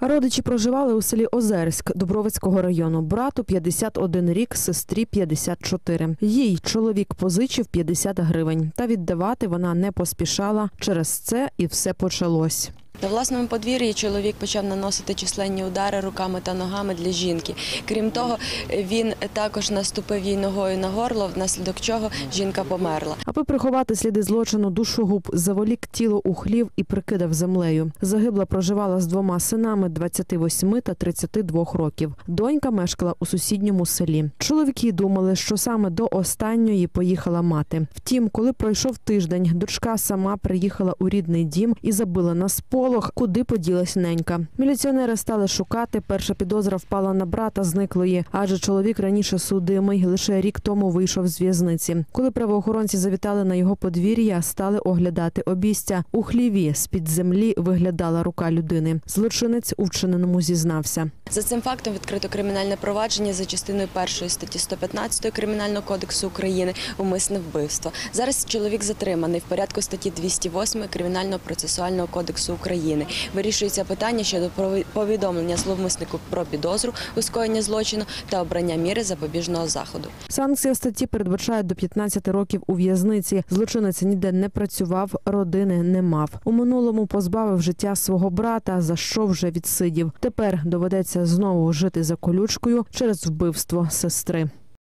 Родичі проживали у селі Озерськ Дубровицького району. Брату 51 рік, сестрі 54. Їй чоловік позичив 50 гривень. Та віддавати вона не поспішала. Через це і все почалось. На власному подвір'ї чоловік почав наносити численні удари руками та ногами для жінки. Крім того, він також наступив їй ногою на горло, внаслідок чого жінка померла. Аби приховати сліди злочину, душогуб заволік тіло у хлів і прикидав землею. Загибла проживала з двома синами 28 та 32 років. Донька мешкала у сусідньому селі. Чоловіки думали, що саме до останньої поїхала мати. Втім, коли пройшов тиждень, дочка сама приїхала у рідний дім і забила на сполох, куди поділась ненька. Міліціонери стали шукати. Перша підозра впала на брата зниклої, адже чоловік раніше судимий лише рік тому вийшов з в'язниці. Коли правоохоронці завітали на його подвір'я, стали оглядати обістя. У хліві з під землі виглядала рука людини. Злочинець у вчиненому зізнався. За цим фактом відкрито кримінальне провадження за частиною першої статті 115 Кримінального кодексу України умисне вбивство. Зараз чоловік затриманий в порядку статті 208 Кримінального процесуального кодексу України. Вирішується питання щодо повідомлення зловмиснику про підозру у скоєнні злочину та обрання міри запобіжного заходу. Санкція статті передбачає до 15 років у в'язниці. Злочинець ніде не працював, родини не мав. У минулому позбавив життя свого брата, за що вже відсидів. Тепер доведеться знову жити за колючкою через вбивство сестри.